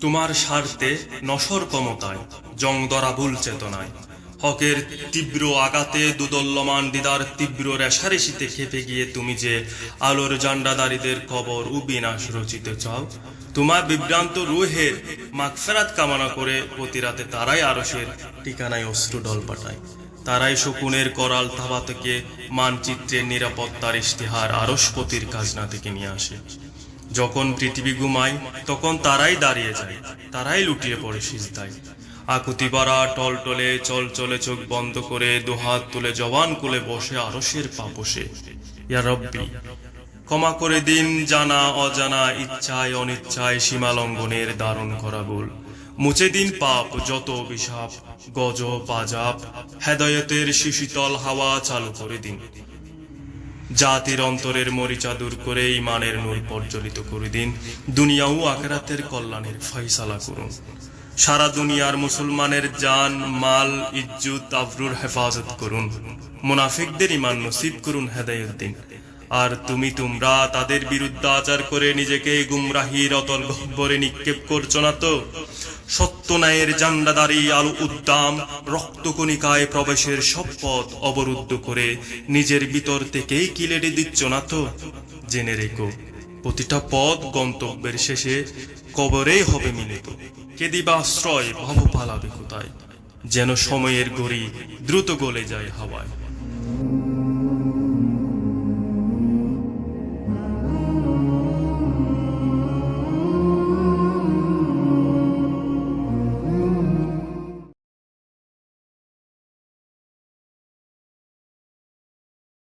তোমার স্বার্থে নশর ক্ষমতায় জং ধরা ভুল চেতনায়। হকের তীব্র আঘাতে দুদল্যমান দিদার তীব্র রেশারেশিতে খেপে গিয়ে তুমি যে আলোর জান্ডাদারিদের কবর ও বিনাশ রচিতে চাও, তোমার বিভ্রান্ত রুহের মাগফেরাত কামনা করে প্রতি রাতে তারাই আরসের ঠিকানায় অশ্রু ডল পাঠায়। তারাই শকুনের করাল থাবা থেকে মানচিত্রের নিরাপত্তার ইশতেহার আরসপতির খাজনা থেকে নিয়ে আসে। যখন পৃথিবী ঘুমায়, তখন তারাই দাঁড়িয়ে যায়, তারাই লুটিয়ে পড়ে সিজদায়। আকুতি বাড়া টলটলে চল চলে চোখ বন্ধ করে, দুহাত তুলে জবান কুলে বসে আরসের পাপসে। ইয়া রব্বি, ক্ষমা করে দিন জানা, অজানা, ইচ্ছায়, অনিচ্ছায় সীমালঙ্ঘনের দারুণ করা ভুল। মুছে দিন পাপ, যত অভিশাপ গজ পাজাপ হেদায়তের শিশিতল হাওয়া চালু করে দিন। জাতির অন্তরের মরিচা দূর করে ইমানের নূর প্রজ্বলিত করে দিন। দুনিয়া ও কল্যাণের ফয়সালা করুন। সারা দুনিয়ার মুসলমানের জান, মাল, ইজ্জুত, আবরুর হেফাজত করুন। মুনাফিকদের ইমান নসিব করুন হেদায়ত দিন। আর তুমি তোমরা তাদের বিরুদ্ধে আচার করে নিজেকে গুমরাহির অতল গহ্বরে নিক্ষেপ করছ না তো? সত্য ন্যায়ের জান্ডাদারি আলো উদ্দাম রক্তকণিকায় প্রবেশের সব পথ অবরুদ্ধ করে নিজের ভিতর থেকেই কিলেটে দিচ্ছ না তো? জেনে রেখো, প্রতিটা পথ গন্তব্যের শেষে কবরেই হবে মিলিত। কে দিবা আশ্রয়, ভাব পালাবে কোথায়? যেন সময়ের গড়ি দ্রুত গলে যায় হাওয়ায়।